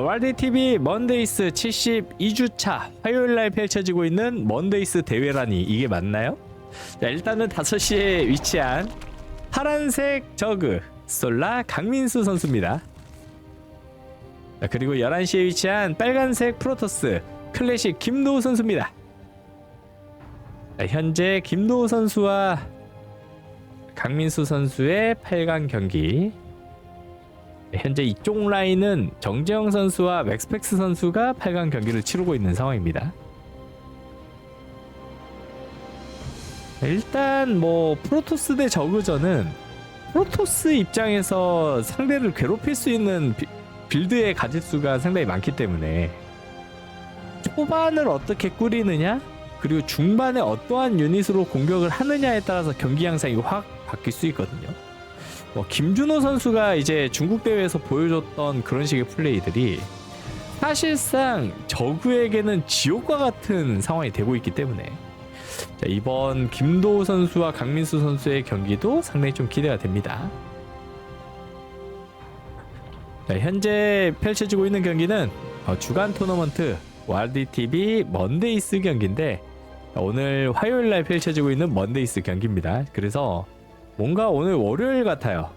자, 월드TV 먼데이스 72주차 화요일 날 펼쳐지고 있는 먼데이스 대회라니 이게 맞나요? 자, 일단은 5시에 위치한 파란색 저그 솔라 강민수 선수입니다. 자, 그리고 11시에 위치한 빨간색 프로토스 클래식 김도우 선수입니다. 자, 현재 김도우 선수와 강민수 선수의 8강 경기 현재 이쪽 라인은 정재영 선수와 맥스펙스 선수가 8강 경기를 치르고 있는 상황입니다. 일단 뭐 프로토스 대 저그전은 프로토스 입장에서 상대를 괴롭힐 수 있는 비- 빌드의 가짓수가 상당히 많기 때문에 초반을 어떻게 꾸리느냐 그리고 중반에 어떠한 유닛으로 공격을 하느냐에 따라서 경기 양상이 확 바뀔 수 있거든요. 뭐 김준호 선수가 이제 중국 대회에서 보여줬던 그런 식의 플레이들이 사실상 저그에게는 지옥과 같은 상황이 되고 있기 때문에 자, 이번 김도우 선수와 강민수 선수의 경기도 상당히 좀 기대가 됩니다. 자, 현재 펼쳐지고 있는 경기는 어, 주간 토너먼트 WRDTV 먼데이스 경기인데 자, 오늘 화요일 날 펼쳐지고 있는 먼데이스 경기입니다. 그래서 뭔가 오늘 월요일 같아요.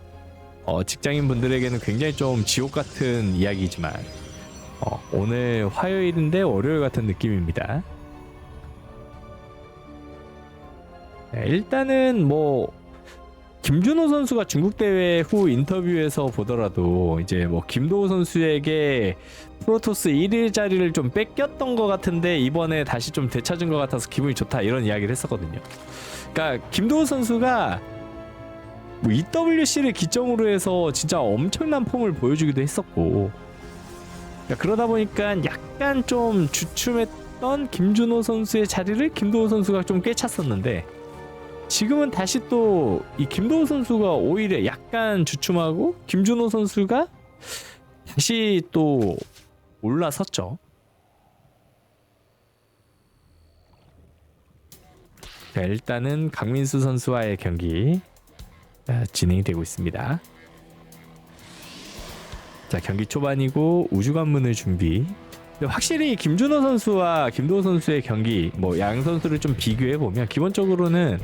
어, 직장인 분들에게는 굉장히 좀 지옥 같은 이야기지만 어, 오늘 화요일인데 월요일 같은 느낌입니다. 네, 일단은 뭐 김준호 선수가 중국 대회 후 인터뷰에서 보더라도 이제 뭐 김도호 선수에게 프로토스 1일 자리를 좀 뺏겼던 것 같은데 이번에 다시 좀 되찾은 것 같아서 기분이 좋다 이런 이야기를 했었거든요. 그러니까 김도호 선수가 뭐 EWC를 기점으로 해서 진짜 엄청난 폼을 보여주기도 했었고 그러니까 그러다 보니까 약간 좀 주춤했던 김준호 선수의 자리를 김도호 선수가 좀 꿰찼었는데 지금은 다시 또 이 김도호 선수가 오히려 약간 주춤하고 김준호 선수가 다시 또 올라섰죠. 자, 일단은 강민수 선수와의 경기 아, 진행이 되고 있습니다. 자 경기 초반이고 우주 관문을 준비. 확실히 김준호 선수와 김도호 선수의 경기 뭐 양 선수를 좀 비교해 보면 기본적으로는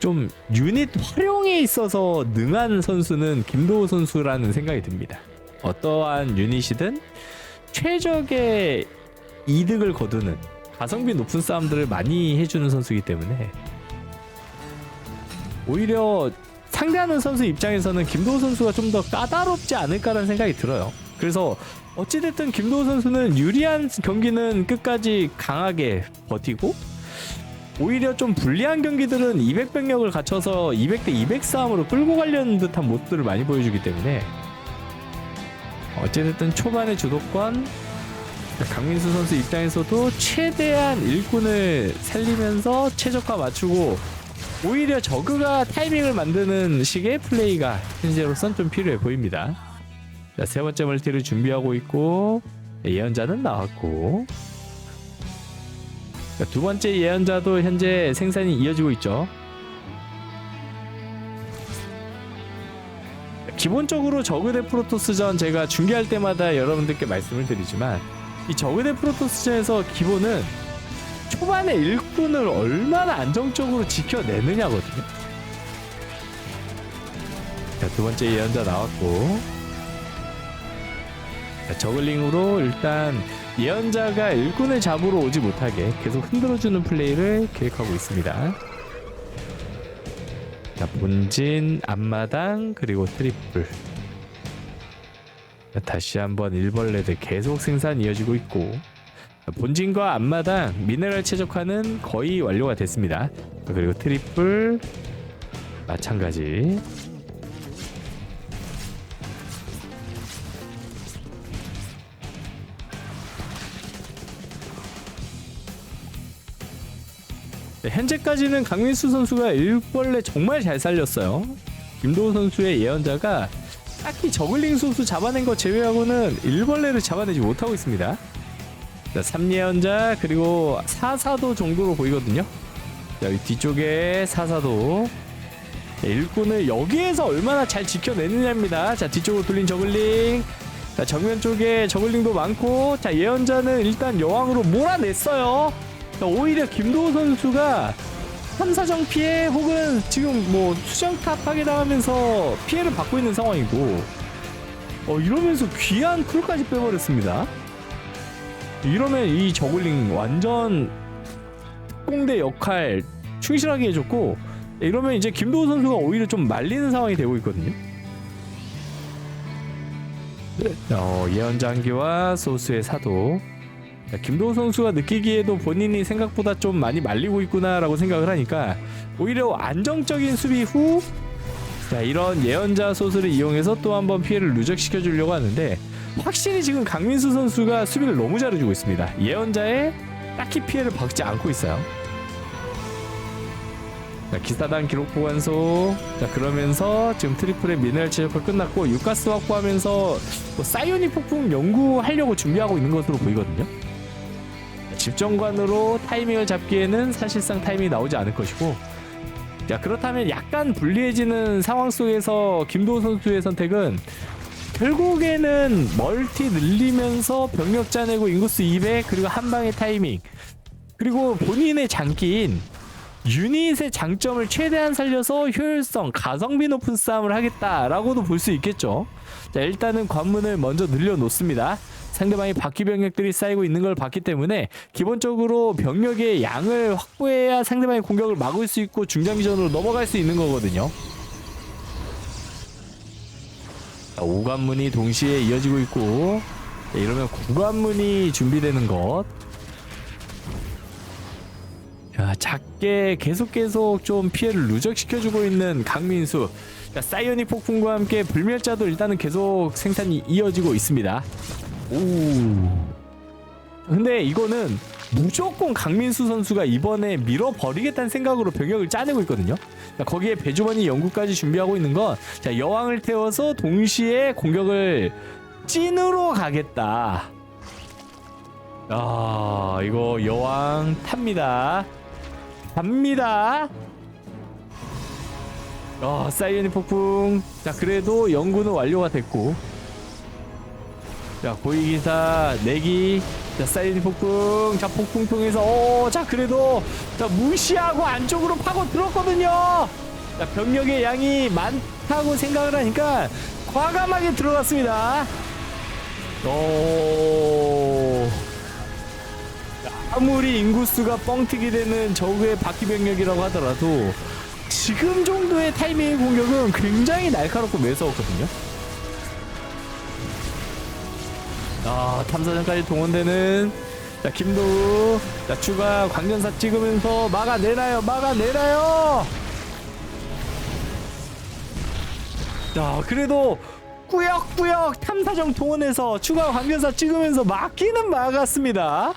좀 유닛 활용에 있어서 능한 선수는 김도호 선수라는 생각이 듭니다. 어떠한 유닛이든 최적의 이득을 거두는 가성비 높은 싸움들을 많이 해주는 선수이기 때문에 오히려 상대하는 선수 입장에서는 김도호 선수가 좀 더 까다롭지 않을까라는 생각이 들어요. 그래서 어찌됐든 김도호 선수는 유리한 경기는 끝까지 강하게 버티고 오히려 좀 불리한 경기들은 200병력을 갖춰서 200대 200 싸움으로 끌고 가려는 듯한 모습들을 많이 보여주기 때문에 어찌됐든 초반의 주도권 강민수 선수 입장에서도 최대한 일꾼을 살리면서 최적화 맞추고 오히려 저그가 타이밍을 만드는 식의 플레이가 현재로선 좀 필요해 보입니다. 자, 세 번째 멀티를 준비하고 있고 예언자는 나왔고 자, 두 번째 예언자도 현재 생산이 이어지고 있죠. 기본적으로 저그 대 프로토스전 제가 중계할 때마다 여러분들께 말씀을 드리지만 이 저그 대 프로토스전에서 기본은 초반에 일꾼을 얼마나 안정적으로 지켜내느냐거든요. 자, 두 번째 예언자 나왔고 자, 저글링으로 일단 예언자가 일꾼을 잡으러 오지 못하게 계속 흔들어주는 플레이를 계획하고 있습니다. 자, 본진, 앞마당, 그리고 트리플. 자, 다시 한번 일벌레들 계속 생산 이어지고 있고 자, 본진과 앞마당, 미네랄 최적화는 거의 완료가 됐습니다. 자, 그리고 트리플 마찬가지. 네, 현재까지는 강민수 선수가 일벌레 정말 잘 살렸어요. 김도호 선수의 예언자가 딱히 저글링 소수 잡아낸 거 제외하고는 일벌레를 잡아내지 못하고 있습니다. 자, 3예언자 그리고 4사도 정도로 보이거든요. 자, 여기 뒤쪽에 4사도 일꾼을 여기에서 얼마나 잘 지켜내느냐입니다. 자, 뒤쪽으로 돌린 저글링 자, 정면 쪽에 저글링도 많고 자 예언자는 일단 여왕으로 몰아냈어요. 자, 오히려 김도호 선수가 탐사정 피해 혹은 지금 뭐 수정탑 파괴당하면서 피해를 받고 있는 상황이고 어 이러면서 귀한 쿨까지 빼버렸습니다. 이러면 이 저글링 완전 특공대 역할 충실하게 해줬고 이러면 이제 김도호 선수가 오히려 좀 말리는 상황이 되고 있거든요. 어, 예언장기와 소수의 사도 자, 김도호 선수가 느끼기에도 본인이 생각보다 좀 많이 말리고 있구나라고 생각을 하니까 오히려 안정적인 수비 후 자, 이런 예언자 소스를 이용해서 또 한번 피해를 누적시켜 주려고 하는데 확실히 지금 강민수 선수가 수비를 너무 잘해주고 있습니다. 예언자에 딱히 피해를 받지 않고 있어요. 자, 기사단 기록 보관소. 자, 그러면서 지금 트리플의 미네랄 체력화 끝났고 유가스 확보하면서 뭐 사이오닉 폭풍 연구하려고 준비하고 있는 것으로 보이거든요. 자, 집정관으로 타이밍을 잡기에는 사실상 타이밍이 나오지 않을 것이고 자 그렇다면 약간 불리해지는 상황 속에서 김도호 선수의 선택은 결국에는 멀티 늘리면서 병력 짜내고 인구수 200 그리고 한 방의 타이밍 그리고 본인의 장기인 유닛의 장점을 최대한 살려서 효율성, 가성비 높은 싸움을 하겠다라고도 볼 수 있겠죠. 자, 일단은 관문을 먼저 늘려놓습니다. 상대방이 바퀴 병력들이 쌓이고 있는 걸 봤기 때문에 기본적으로 병력의 양을 확보해야 상대방의 공격을 막을 수 있고 중장기전으로 넘어갈 수 있는 거거든요. 자, 오관문이 동시에 이어지고 있고 자, 이러면 구관문이 준비되는 것. 자, 작게 계속 계속 좀 피해를 누적시켜주고 있는 강민수. 자, 사이오닉 폭풍과 함께 불멸자도 일단은 계속 생산이 이어지고 있습니다. 오. 근데 이거는 무조건 강민수 선수가 이번에 밀어버리겠다는 생각으로 병역을 짜내고 있거든요. 자, 거기에 배주머니 연구까지 준비하고 있는 건 자, 여왕을 태워서 동시에 공격을 찐으로 가겠다. 아, 이거 여왕 탑니다. 갑니다. 아, 사이언이 폭풍. 자, 그래도 연구는 완료가 됐고. 자, 고위기사 내기. 자, 사이언이 폭풍. 자, 폭풍 통해서, 오, 자, 그래도, 자, 무시하고 안쪽으로 파고 들었거든요. 자, 병력의 양이 많다고 생각을 하니까 과감하게 들어갔습니다. 오. 아무리 인구수가 뻥튀기 되는 적의 바퀴 병력이라고 하더라도 지금 정도의 타이밍의 공격은 굉장히 날카롭고 매서웠거든요. 아 탐사전까지 동원되는 자 김도우. 자 추가 광전사 찍으면서 막아내나요? 막아내나요? 자 그래도 꾸역꾸역 탐사정 동원해서 추가 광전사 찍으면서 막기는 막았습니다.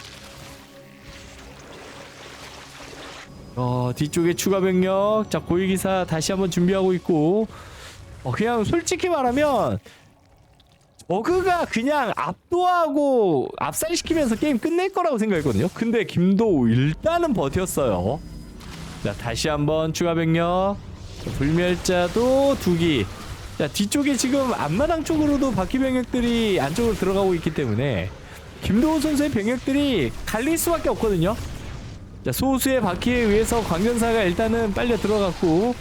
어 뒤쪽에 추가 병력. 자 고위기사 다시 한번 준비하고 있고. 어 그냥 솔직히 말하면 어그가 그냥 압도하고 압살시키면서 게임 끝낼 거라고 생각했거든요. 근데 김도우 일단은 버텼어요. 자 다시 한번 추가 병력. 자, 불멸자도 두기. 자 뒤쪽에 지금 앞마당 쪽으로도 바퀴 병력들이 안쪽으로 들어가고 있기 때문에 김도우 선수의 병력들이 갈릴 수밖에 없거든요. 자, 소수의 바퀴에 의해서 광전사가 일단은 빨려 들어갔고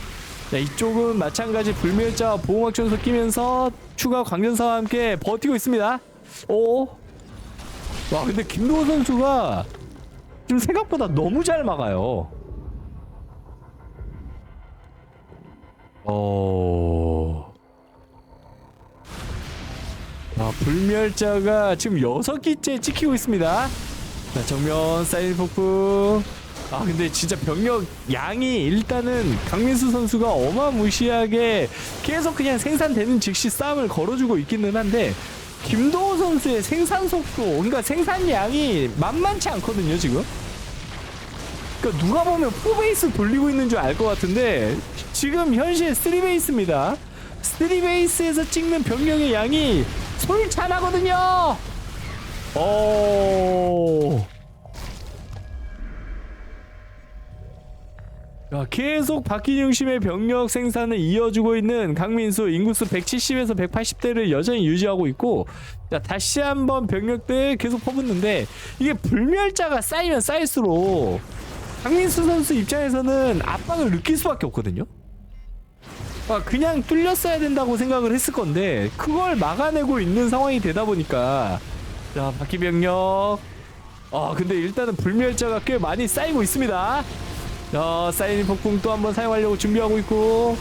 자, 이쪽은 마찬가지 불멸자와 보호막 전소 끼면서 추가 광전사와 함께 버티고 있습니다. 오. 와, 근데 김도호 선수가 좀 생각보다 너무 잘 막아요. 어. 아, 불멸자가 지금 여섯 기째 찍히고 있습니다. 자, 정면 사이드 폭풍. 아, 근데 진짜 병력 양이 일단은 강민수 선수가 어마무시하게 계속 그냥 생산되는 즉시 싸움을 걸어주고 있기는 한데, 김도호 선수의 생산 속도, 그러니까 생산량이 만만치 않거든요, 지금. 그러니까 누가 보면 4베이스 돌리고 있는 줄 알 것 같은데, 지금 현실 3베이스입니다. 3베이스에서 찍는 병력의 양이 솔찬하거든요! 오. 계속 바뀐 중심의 병력 생산을 이어주고 있는 강민수 인구수 170에서 180대를 여전히 유지하고 있고 자 다시 한번 병력들 계속 퍼붓는데 이게 불멸자가 쌓이면 쌓일수록 강민수 선수 입장에서는 압박을 느낄 수밖에 없거든요. 아, 그냥 뚫렸어야 된다고 생각을 했을 건데 그걸 막아내고 있는 상황이 되다 보니까 자 바퀴 병력 아 근데 일단은 불멸자가 꽤 많이 쌓이고 있습니다. 자 사이닝 폭풍 또 한 번 사용하려고 준비하고 있고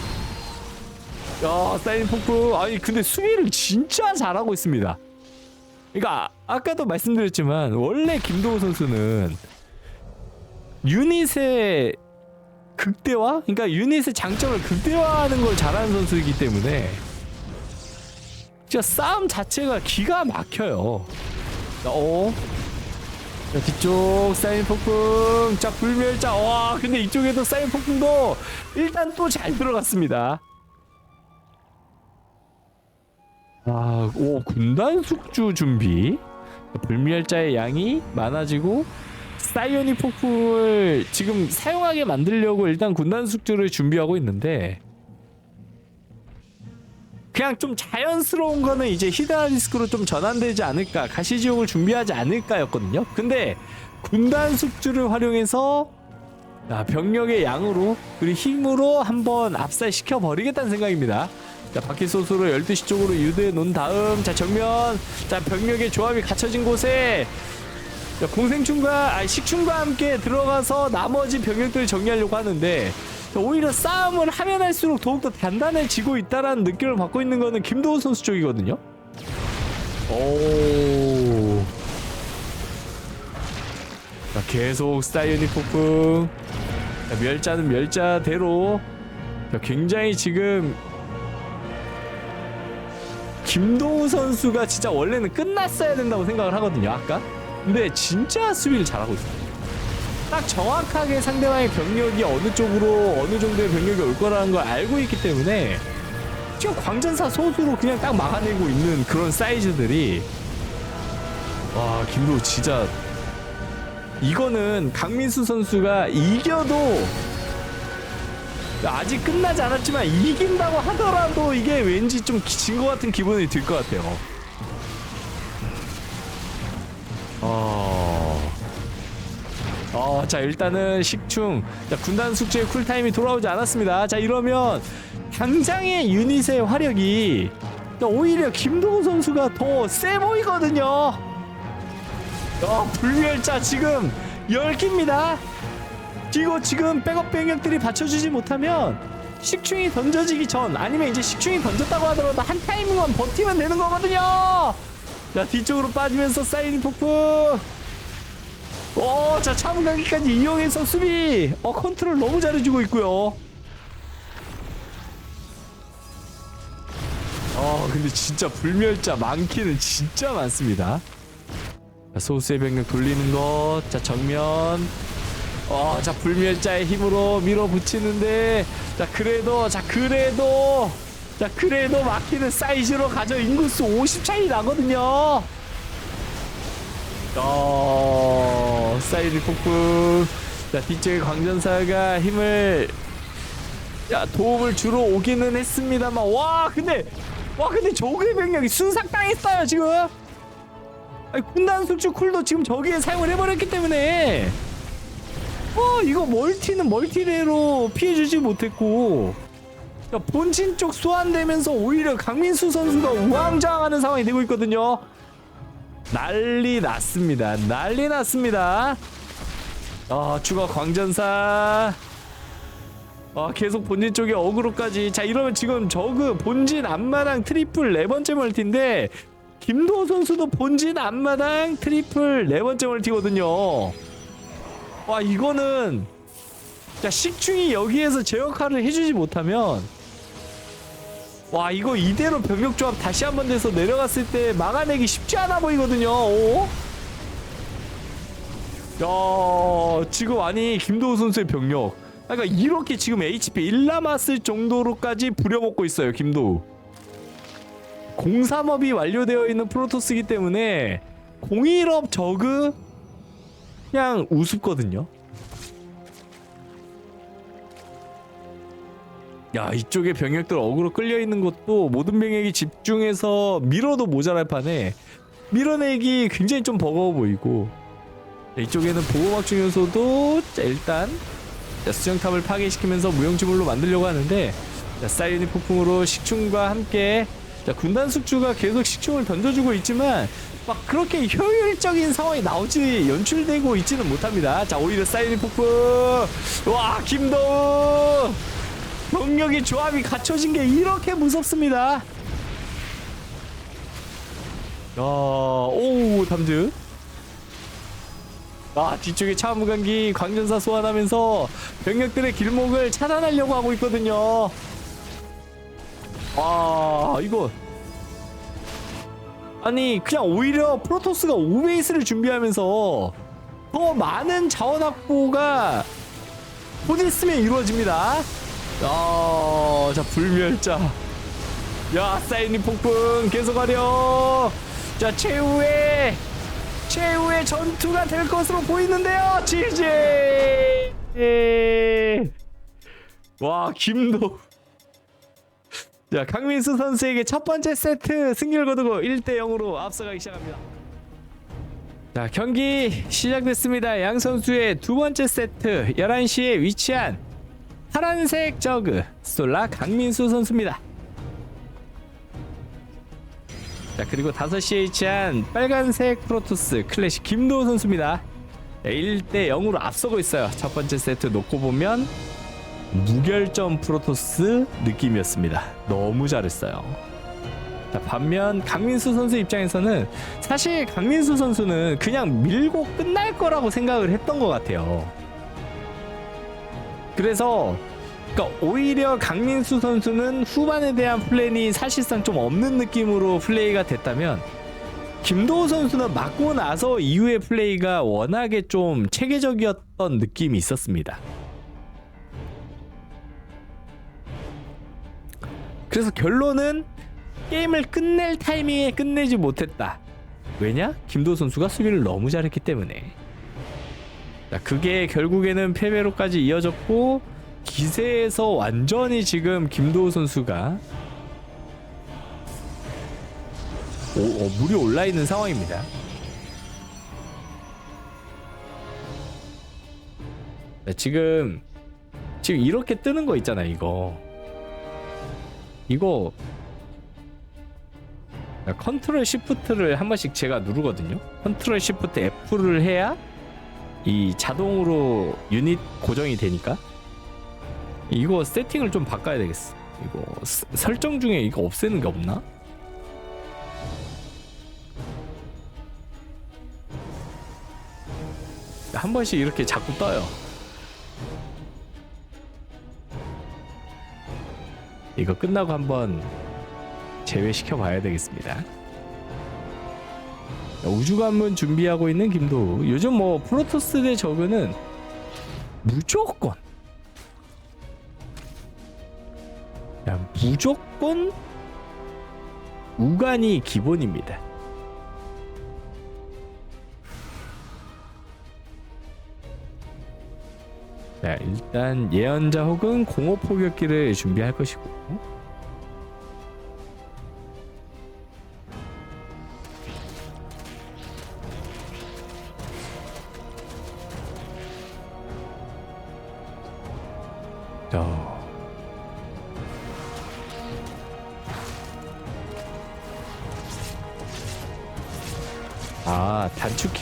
야 사이닝 폭풍 아니 근데 수비를 진짜 잘하고 있습니다. 그러니까 아- 아까도 말씀드렸지만 원래 김도호 선수는 유닛의 극대화? 그러니까 유닛의 장점을 극대화하는 걸 잘하는 선수이기 때문에 진짜 싸움 자체가 기가 막혀요. 자, 어? 자, 뒤쪽 사인 폭풍. 자, 불멸자. 와, 근데 이쪽에도 사인 폭풍도 일단 또 잘 들어갔습니다. 아, 오, 군단 숙주 준비. 불멸자의 양이 많아지고 사이오닉 폭풍을 지금 사용하게 만들려고 일단 군단 숙주를 준비하고 있는데 그냥 좀 자연스러운 거는 이제 히드라디스크로 좀 전환되지 않을까 가시지옥을 준비하지 않을까였거든요. 근데 군단 숙주를 활용해서 자, 병력의 양으로 그리고 힘으로 한번 압살시켜 버리겠다는 생각입니다. 자 바퀴 소스로 12시 쪽으로 유도해 놓은 다음 자 정면. 자 병력의 조합이 갖춰진 곳에 자, 공생충과 아니 식충과 함께 들어가서 나머지 병력들을 정리하려고 하는데 자, 오히려 싸움을 하면 할수록 더욱더 단단해지고 있다라는 느낌을 받고 있는 거는 김도호 선수 쪽이거든요. 오. 자, 계속 사이오닉 폭풍. 자, 멸자는 멸자대로. 자, 굉장히 지금 김도우 선수가 진짜 원래는 끝났어야 된다고 생각을 하거든요. 아까. 근데 진짜 수비를 잘하고 있어요. 딱 정확하게 상대방의 병력이 어느 쪽으로 어느 정도의 병력이 올 거라는 걸 알고 있기 때문에 지금 광전사 소수로 그냥 딱 막아내고 있는 그런 사이즈들이 와 김도우 진짜 이거는 강민수 선수가 이겨도 아직 끝나지 않았지만 이긴다고 하더라도 이게 왠지 좀 진 것 같은 기분이 들 것 같아요. 어, 자 일단은 식충, 자 군단 숙제의 쿨타임이 돌아오지 않았습니다. 자 이러면 당장의 유닛의 화력이 자, 오히려 김동훈 선수가 더 세 보이거든요. 어, 불멸자 지금 10기입니다. 이거 지금 백업 병력들이 받쳐주지 못하면 식충이 던져지기 전 아니면 이제 식충이 던졌다고 하더라도 한 타이밍만 버티면 되는 거거든요. 자 뒤쪽으로 빠지면서 사이닝 폭풍. 오, 자 차문가기까지 이용해서 수비. 어 컨트롤 너무 잘해주고 있고요. 어 근데 진짜 불멸자 많기는 진짜 많습니다. 자, 소수의 병력 돌리는 것. 자 정면. 어, 자 불멸자의 힘으로 밀어붙이는데, 자 그래도, 자 그래도, 자 그래도 막히는 사이즈로 가져 인구수 50 차이 나거든요. 어, 사이드 폭풍. 자 뒤쪽에 광전사가 힘을, 야 도움을 주러 오기는 했습니다만, 와 근데, 와 근데 저그의 병력이 순삭당했어요 지금. 아니, 군단 숙주 쿨도 지금 저기에 사용을 해버렸기 때문에. 어 이거 멀티는 멀티대로 피해주지 못했고 야, 본진 쪽 소환되면서 오히려 강민수 선수가 우왕좌왕하는 상황이 되고 있거든요 난리 났습니다. 난리 났습니다. 아 추가 광전사. 아 계속 본진 쪽에 어그로까지. 자 이러면 지금 저그 본진 앞마당 트리플 네 번째 멀티인데 김도호 선수도 본진 앞마당 트리플 네 번째 멀티거든요. 와 이거는 자 식충이 여기에서 제 역할을 해주지 못하면 와 이거 이대로 병력 조합 다시 한 번 돼서 내려갔을 때 막아내기 쉽지 않아 보이거든요. 오? 야 지금 아니 김도우 선수의 병력 그러니까 이렇게 지금 HP 1 남았을 정도로까지 부려먹고 있어요 김도우. 공삼업이 완료되어 있는 프로토스기 때문에 01업 저그 그냥 우습거든요. 야 이쪽에 병력들 어그로 끌려 있는 것도 모든 병력이 집중해서 밀어도 모자랄 판에 밀어내기 굉장히 좀 버거워 보이고. 자, 이쪽에는 보호막 중에서도 자, 일단 자, 수정탑을 파괴시키면서 무용지물로 만들려고 하는데 자, 사이오닉 폭풍으로 식충과 함께 자, 군단 숙주가 계속 식충을 던져주고 있지만 막 그렇게 효율적인 상황이 나오지 연출되고 있지는 못합니다. 자 오히려 사이오닉 폭풍! 와 김도우 병력의 조합이 갖춰진 게 이렇게 무섭습니다. 야, 오 담즈. 아 뒤쪽에 차무강기 광전사 소환하면서 병력들의 길목을 차단하려고 하고 있거든요. 아 이거 아니 그냥 오히려 프로토스가 오베이스를 준비하면서 더 많은 자원 확보가 곧 있으면 이루어집니다. 아, 자 불멸자. 야 사이니 폭풍 계속하려. 자 최후의 최후의 전투가 될 것으로 보이는데요. 지지. 와 김도. 자 강민수 선수에게 첫 번째 세트 승리를 거두고 1대 0으로 앞서가기 시작합니다. 자 경기 시작됐습니다. 양 선수의 두 번째 세트 11시에 위치한 파란색 저그 솔라 강민수 선수입니다. 자 그리고 5시에 위치한 빨간색 프로토스 클래식 김도우 선수입니다. 1대 0으로 앞서고 있어요. 첫 번째 세트 놓고 보면 무결점 프로토스 느낌이었습니다. 너무 잘했어요. 자, 반면 강민수 선수 입장에서는 사실 강민수 선수는 그냥 밀고 끝날 거라고 생각을 했던 것 같아요. 그래서 그러니까 오히려 강민수 선수는 후반에 대한 플랜이 사실상 좀 없는 느낌으로 플레이가 됐다면 김도호 선수는 맞고 나서 이후의 플레이가 워낙에 좀 체계적이었던 느낌이 있었습니다. 그래서 결론은 게임을 끝낼 타이밍에 끝내지 못했다. 왜냐? 김도호 선수가 수비를 너무 잘했기 때문에. 자, 그게 결국에는 패배로까지 이어졌고 기세에서 완전히 지금 김도우 선수가 오, 어, 물이 올라 있는 상황입니다. 자, 지금 지금 이렇게 뜨는 거 있잖아 이거 이거 자, 컨트롤 시프트를 한 번씩 제가 누르거든요. 컨트롤 시프트 F를 해야 이 자동으로 유닛 고정이 되니까 이거 세팅을 좀 바꿔야 되겠어. 이거 스- 설정 중에 이거 없애는 게 없나? 한 번씩 이렇게 자꾸 떠요. 이거 끝나고 한번 제외시켜 봐야 되겠습니다. 우주 관문 준비하고 있는 김도우. 요즘 뭐 프로토스 대 저그는 무조건 야, 무조건 우간이 기본입니다. 자, 일단 예언자 혹은 공업 포격기를 준비할 것이고.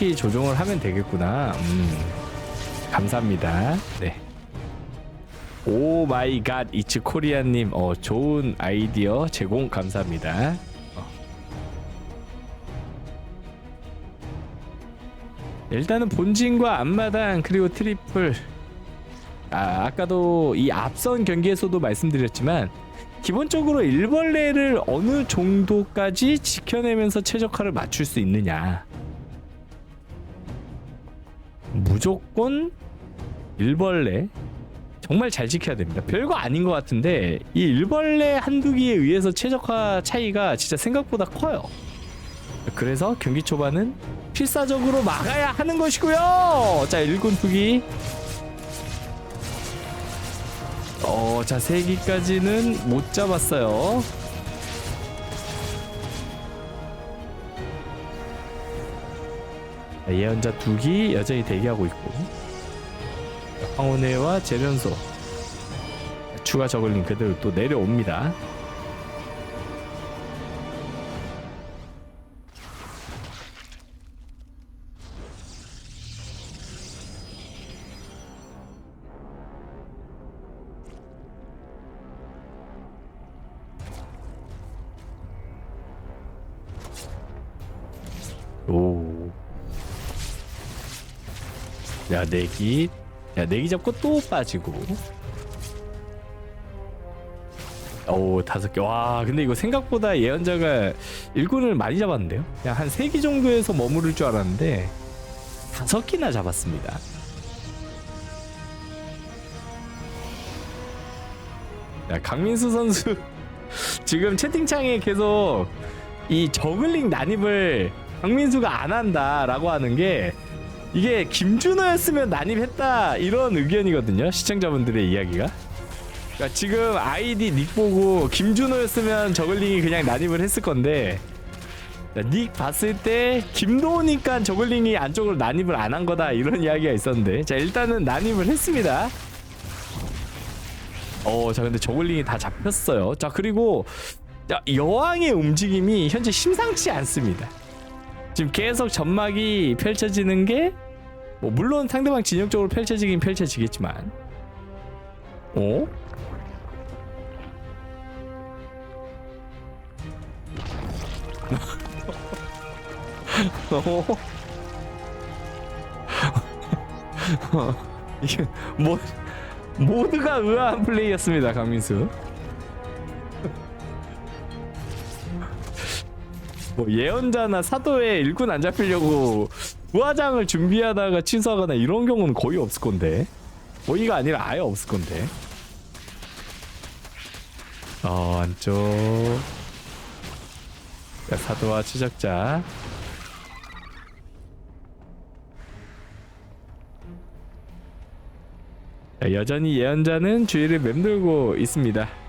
단축키 조정을 하면 되겠구나. 음, 감사합니다. 네. 오 마이 갓 이츠 코리아님 어 좋은 아이디어 제공 감사합니다. 어. 일단은 본진과 앞마당 그리고 트리플 아 아까도 이 앞선 경기에서도 말씀드렸지만 기본적으로 일벌레를 어느 정도까지 지켜내면서 최적화를 맞출 수 있느냐 무조건 일벌레 정말 잘 지켜야 됩니다. 별거 아닌 것 같은데 이 일벌레 한두 개에 의해서 최적화 차이가 진짜 생각보다 커요. 그래서 경기 초반은 필사적으로 막아야 하는 것이고요. 자 일군 투기. 어 어, 자, 세기까지는못 잡았어요. 예언자 두기 여전히 대기하고 있고. 황혼회와 재련소. 추가 저글링 그대로 또 내려옵니다. 야, 내기. 야, 내기 잡고 또 빠지고. 오, 다섯 개. 와, 근데 이거 생각보다 예언자가 일꾼을 많이 잡았는데요? 그냥 한 세 개 정도에서 머무를 줄 알았는데, 다섯 개나 잡았습니다. 야, 강민수 선수. 지금 채팅창에 계속 이 저글링 난입을 강민수가 안 한다라고 하는 게 이게 김준호였으면 난입했다 이런 의견이거든요 시청자분들의 이야기가 그러니까 지금 아이디 닉 보고 김준호였으면 저글링이 그냥 난입을 했을 건데 자, 닉 봤을 때 김도우니까 저글링이 안쪽으로 난입을 안 한 거다 이런 이야기가 있었는데 자 일단은 난입을 했습니다 어, 자 근데 저글링이 다 잡혔어요. 자 그리고 자, 여왕의 움직임이 현재 심상치 않습니다. 지금 계속 점막이 펼쳐지는 게 뭐 물론 상대방 진영 쪽으로 펼쳐지긴 펼쳐지겠지만, 어? 어? 이게 뭐 모두가 의아한 플레이였습니다, 강민수. 뭐 예언자나 사도에 일꾼 안 잡히려고 부화장을 준비하다가 취소하거나 이런 경우는 거의 없을 건데. 거의가 아니라 아예 없을 건데. 어, 안쪽. 자, 사도와 추적자. 자, 여전히 예언자는 주위를 맴돌고 있습니다.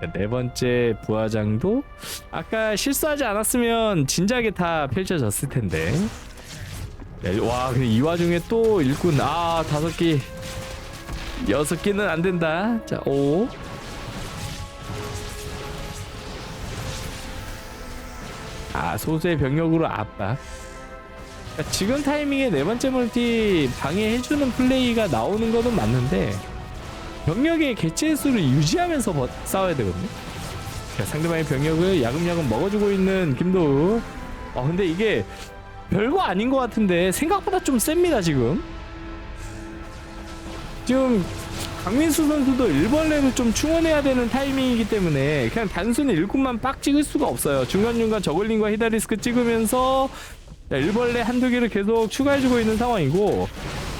자, 네 번째 부하장도 아까 실수하지 않았으면 진작에 다 펼쳐졌을 텐데. 야, 와, 근데 이 와중에 또 일꾼 아 다섯 개, 여섯 개는 안 된다. 자, 오. 아 소수의 병력으로 압박. 그러니까 지금 타이밍에 네 번째 멀티 방해해주는 플레이가 나오는 것은 맞는데 병력의 개체 수를 유지하면서 버- 싸워야 되거든요. 자, 상대방의 병력을 야금야금 먹어주고 있는 김도우. 아 근데 이게 별거 아닌 것 같은데 생각보다 좀 셉니다 지금. 지금 강민수 선수도 일벌레를 좀 충원해야 되는 타이밍이기 때문에 그냥 단순히 일꾼만 빡 찍을 수가 없어요. 중간중간 저글링과 히다리스크 찍으면서 자, 일벌레 한두 개를 계속 추가해주고 있는 상황이고 자,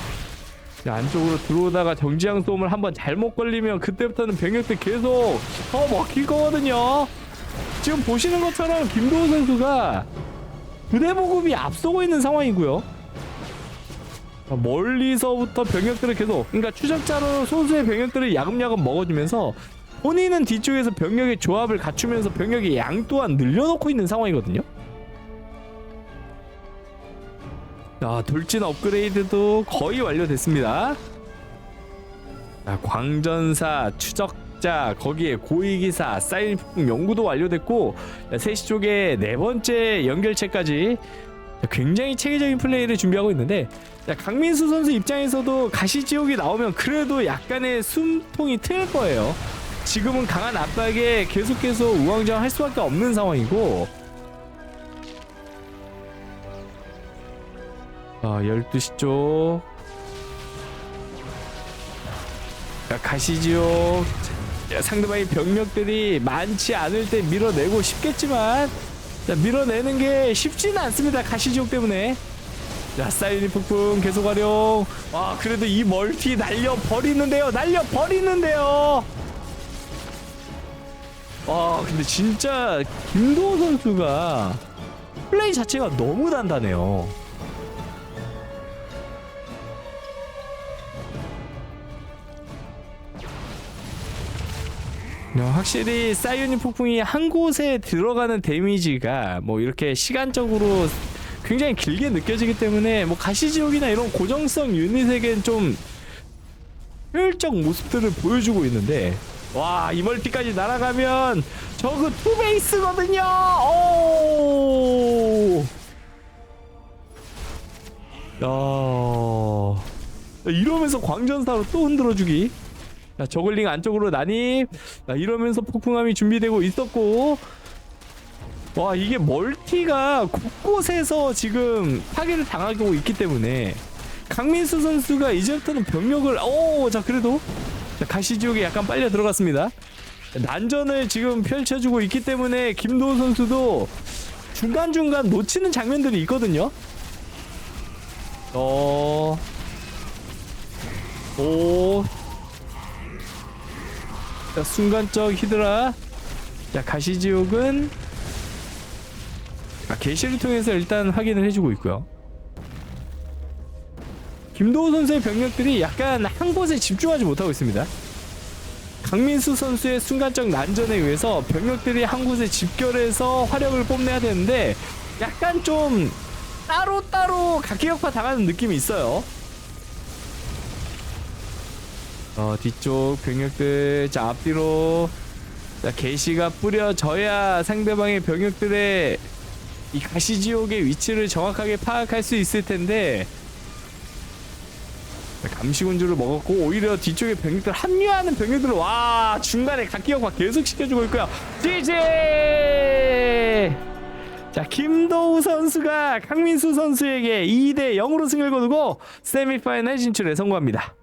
안쪽으로 들어오다가 정지양 쏘움을 한번 잘못 걸리면 그때부터는 병력들 계속 더 먹힐 거거든요. 지금 보시는 것처럼 김도우 선수가 부대 보급이 앞서고 있는 상황이고요. 자, 멀리서부터 병력들을 계속 그러니까 추적자로 소수의 병력들을 야금야금 먹어주면서 본인은 뒤쪽에서 병력의 조합을 갖추면서 병력의 양 또한 늘려놓고 있는 상황이거든요. 자, 돌진 업그레이드도 거의 완료됐습니다. 자, 광전사, 추적자, 거기에 고위기사, 폭풍 연구도 완료됐고, 자, 3시 쪽에 네 번째 연결체까지 자, 굉장히 체계적인 플레이를 준비하고 있는데, 자, 강민수 선수 입장에서도 가시지옥이 나오면 그래도 약간의 숨통이 트일 거예요. 지금은 강한 압박에 계속해서 우왕좌왕 할 수밖에 없는 상황이고, 어, 12시 쪽. 자, 가시지요. 자, 상대방의 병력들이 많지 않을 때 밀어내고 싶겠지만, 자, 밀어내는 게 쉽지는 않습니다. 가시지옥 때문에. 자, 사이렌 폭풍 계속 활용. 와, 그래도 이 멀티 날려버리는데요. 날려버리는데요. 와, 근데 진짜 김도호 선수가 플레이 자체가 너무 단단해요. 확실히 사이오닉 폭풍이 한 곳에 들어가는 데미지가 뭐 이렇게 시간적으로 굉장히 길게 느껴지기 때문에 뭐 가시지옥이나 이런 고정성 유닛에겐 좀 효율적 모습들을 보여주고 있는데 와 이 멀티까지 날아가면 저그 투베이스거든요 오 야, 이러면서 광전사로 또 흔들어주기. 자, 저글링 안쪽으로 난입. 자, 이러면서 폭풍함이 준비되고 있었고. 와, 이게 멀티가 곳곳에서 지금 파괴를 당하고 있기 때문에 강민수 선수가 이제부터는 병력을, 오, 자, 그래도 자, 가시지옥에 약간 빨려 들어갔습니다. 난전을 지금 펼쳐주고 있기 때문에 김도우 선수도 중간중간 놓치는 장면들이 있거든요. 어. 오. 자, 순간적 히드라. 자, 가시지옥은 아, 게시를 통해서 일단 확인을 해주고 있고요. 김도우 선수의 병력들이 약간 한 곳에 집중하지 못하고 있습니다. 강민수 선수의 순간적 난전에 의해서 병력들이 한 곳에 집결해서 화력을 뽐내야 되는데 약간 좀 따로따로 각기격파 당하는 느낌이 있어요. 어, 뒤쪽 병력들, 자, 앞뒤로. 자, 게시가 뿌려져야 상대방의 병력들의 이 가시지옥의 위치를 정확하게 파악할 수 있을 텐데. 자, 감시군주를 먹었고, 오히려 뒤쪽에 병력들, 합류하는 병력들을, 와, 중간에 각기격파 계속 시켜주고 있고요. GG! 자, 김도우 선수가 강민수 선수에게 2대 0으로 승을 거두고 세미파이널 진출에 성공합니다.